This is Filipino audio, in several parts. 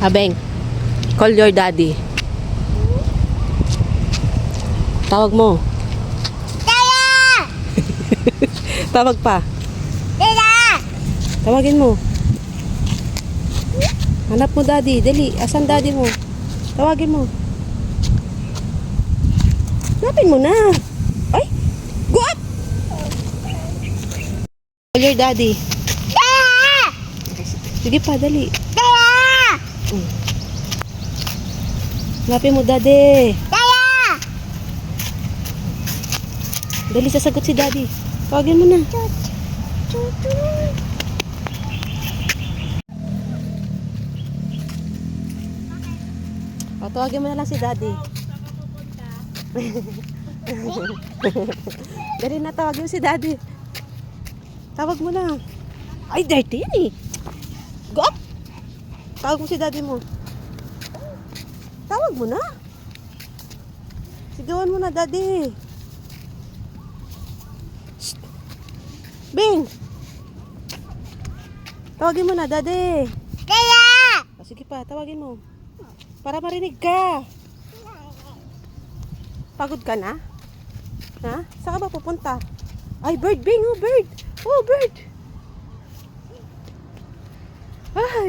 Abeng, call your daddy. Tawag mo. Dada! Tawag pa. Dada! Tawagin mo. Hanap mo daddy. Dali. Asan daddy mo? Tawagin mo. Hanapin mo na. Ay! Go up! Call your daddy. Dada! Sige pa, dali. Dada! Hanapin mo daddy. Dada! Dali, sasagot si daddy. Tawagin mo na. O, tawagin mo na lang si daddy. Dali na, tawagin mo si daddy. Tawag mo na. Ay, dirty yan eh. Go up! Tawag mo si daddy mo. Tawag mo na. Sigawan mo na, daddy. Shh. Bing! Tawagin mo na, daddy. Dada! O, sige pa, tawagin mo. Para marinig ka. Pagod ka na? Ha? Saan ka ba pupunta? Ay, bird, Bing! Oh, bird! Oh, bird! Ay!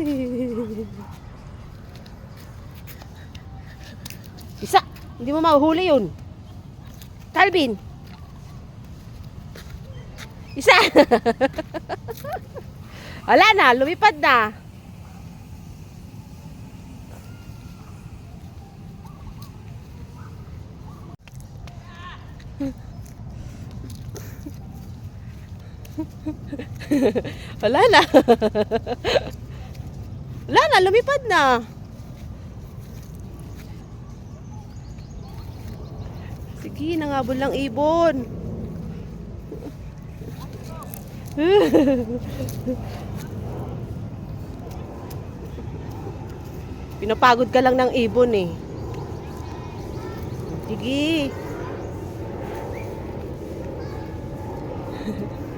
Isa! Hindi mo mahuhuli yun. Calvin! Isa! Wala na, lumipad na. Wala na. Wala na, lumipad na. Sige, nangabol lang ibon. Pinapagod ka lang ng ibon eh. Sige.